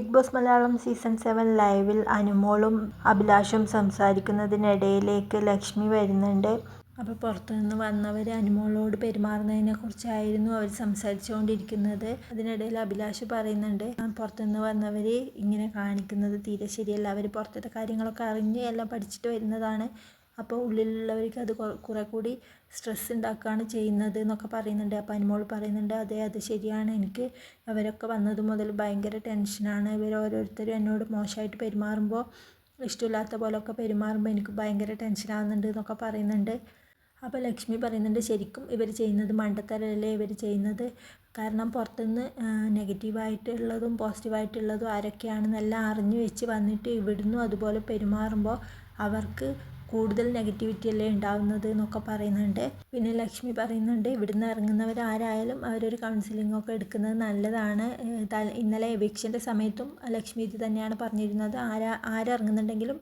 Bigg Boss Malayalam season seven ലൈവിൽ അനുമോളും അഭിലാഷും സംസാരിക്കുന്നതിനിടയിലേക്ക് ലക്ഷ്മി വരുന്നുണ്ട്. അപ്പോൾ പുറത്തുനിന്ന് വന്നവർ അനുമോളോട് പെരുമാറുന്നതിനെ കുറിച്ചായിരുന്നു അവർ സംസാരിച്ചുകൊണ്ടിരിക്കുന്നത്. അതിനിടയിൽ അഭിലാഷ് പറയുന്നുണ്ട് പുറത്തുനിന്ന് വന്നവർ ഇങ്ങനെ കാണിക്കുന്നത് തീരെ ശരിയല്ല. അവർ പുറത്തത്തെ കാര്യങ്ങളൊക്കെ അറിഞ്ഞ് എല്ലാം പഠിച്ചിട്ട് വരുന്നതാണ്. അപ്പോൾ ഉള്ളിലുള്ളവർക്ക് അത് കുറേ കൂടി സ്ട്രെസ് ഉണ്ടാക്കുകയാണ് ചെയ്യുന്നത് എന്നൊക്കെ പറയുന്നുണ്ട്. അപ്പോൾ അനുമോൾ പറയുന്നുണ്ട് അതെ അത് ശരിയാണ്. എനിക്ക് അവരൊക്കെ വന്നത് മുതൽ ഭയങ്കര ടെൻഷനാണ് ഇവർ ഓരോരുത്തരും എന്നോട് മോശമായിട്ട് പെരുമാറുമ്പോൾ ഇഷ്ടമില്ലാത്ത പോലെയൊക്കെ പെരുമാറുമ്പോൾ എനിക്ക് ഭയങ്കര ടെൻഷനാകുന്നുണ്ട് എന്നൊക്കെ പറയുന്നുണ്ട്. അപ്പോൾ ലക്ഷ്മി പറയുന്നുണ്ട് ശരിക്കും ഇവർ ചെയ്യുന്നത് മണ്ടത്തരല്ലേ? ഇവർ ചെയ്യുന്നത് കാരണം പുറത്തുനിന്ന് നെഗറ്റീവായിട്ടുള്ളതും പോസിറ്റീവായിട്ടുള്ളതും ആരൊക്കെയാണെന്നെല്ലാം അറിഞ്ഞു വെച്ച് വന്നിട്ട് ഇവിടുന്നും അതുപോലെ പെരുമാറുമ്പോൾ അവർക്ക് കൂടുതൽ നെഗറ്റിവിറ്റി അല്ലേ ഉണ്ടാവുന്നത് എന്നൊക്കെ പറയുന്നുണ്ട്. പിന്നെ ലക്ഷ്മി പറയുന്നുണ്ട് ഇവിടുന്ന് ഇറങ്ങുന്നവർ ആരായാലും അവരൊരു കൗൺസിലിംഗ് ഒക്കെ എടുക്കുന്നത് നല്ലതാണ്. ഇന്നലെ എവിക്ഷന്റെ സമയത്തും ലക്ഷ്മി ഇത് തന്നെയാണ് പറഞ്ഞിരുന്നത്. ആരാ ആരിറങ്ങുന്നുണ്ടെങ്കിലും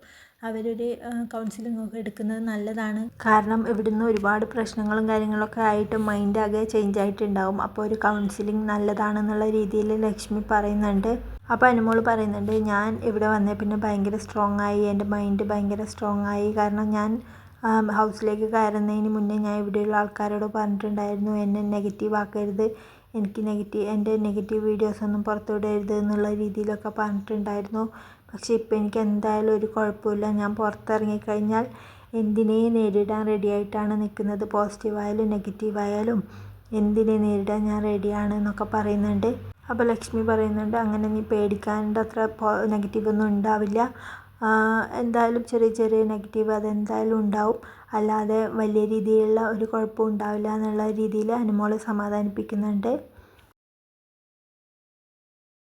അവരൊരു കൗൺസിലിംഗ് ഒക്കെ എടുക്കുന്നത് നല്ലതാണ്. കാരണം ഇവിടുന്ന് ഒരുപാട് പ്രശ്നങ്ങളും കാര്യങ്ങളൊക്കെ ആയിട്ട് മൈൻഡ് ആകെ ചേഞ്ച് ആയിട്ടുണ്ടാവും. അപ്പോൾ ഒരു കൗൺസിലിംഗ് നല്ലതാണെന്നുള്ള രീതിയിൽ ലക്ഷ്മി പറയുന്നുണ്ട്. അപ്പോൾ അനുമോൾ പറയുന്നുണ്ട് ഞാൻ ഇവിടെ വന്നേ പിന്നെ ഭയങ്കര സ്ട്രോങ് ആയി എന്റെ മൈൻഡ് ഭയങ്കര സ്ട്രോങ് ആയി. കാരണം ഞാൻ ഹൗസിലേക്ക് കയറുന്നതിന് മുന്നേ ഞാൻ ഇവിടെയുള്ള ആൾക്കാരോട് പറഞ്ഞിട്ടുണ്ടായിരുന്നു എന്നെ നെഗറ്റീവ് ആക്കരുത് എനിക്ക് നെഗറ്റീവ് എന്റെ നെഗറ്റീവ് വീഡിയോസ് ഒന്നും പുറത്തു വിടരുത് എന്നുള്ള രീതിയിലൊക്കെ പറഞ്ഞിട്ടുണ്ടായിരുന്നു. പക്ഷേ ഇപ്പോൾ എനിക്ക് എന്തായാലും ഒരു കുഴപ്പമില്ല. ഞാൻ പുറത്തിറങ്ങിക്കഴിഞ്ഞാൽ എന്തിനേയും നേരിടാൻ റെഡി ആയിട്ടാണ് നിൽക്കുന്നത്? പോസിറ്റീവായാലും നെഗറ്റീവായാലും എന്തിനെ നേരിടാൻ ഞാൻ റെഡിയാണ് എന്നൊക്കെ പറയുന്നുണ്ട്. അപ്പോൾ ലക്ഷ്മി പറയുന്നുണ്ട് അങ്ങനെ നീ പേടിക്കാണ്ട് അത്ര നെഗറ്റീവ് ഒന്നും ഉണ്ടാവില്ല. എന്തായാലും ചെറിയ ചെറിയ നെഗറ്റീവ് അതെന്തായാലും ഉണ്ടാവും. അല്ലാതെ വലിയ രീതിയിലുള്ള ഒരു കുഴപ്പവും ഉണ്ടാവില്ല എന്നുള്ള രീതിയിൽ അനുമോളെ സമാധാനിപ്പിക്കുന്നുണ്ട്.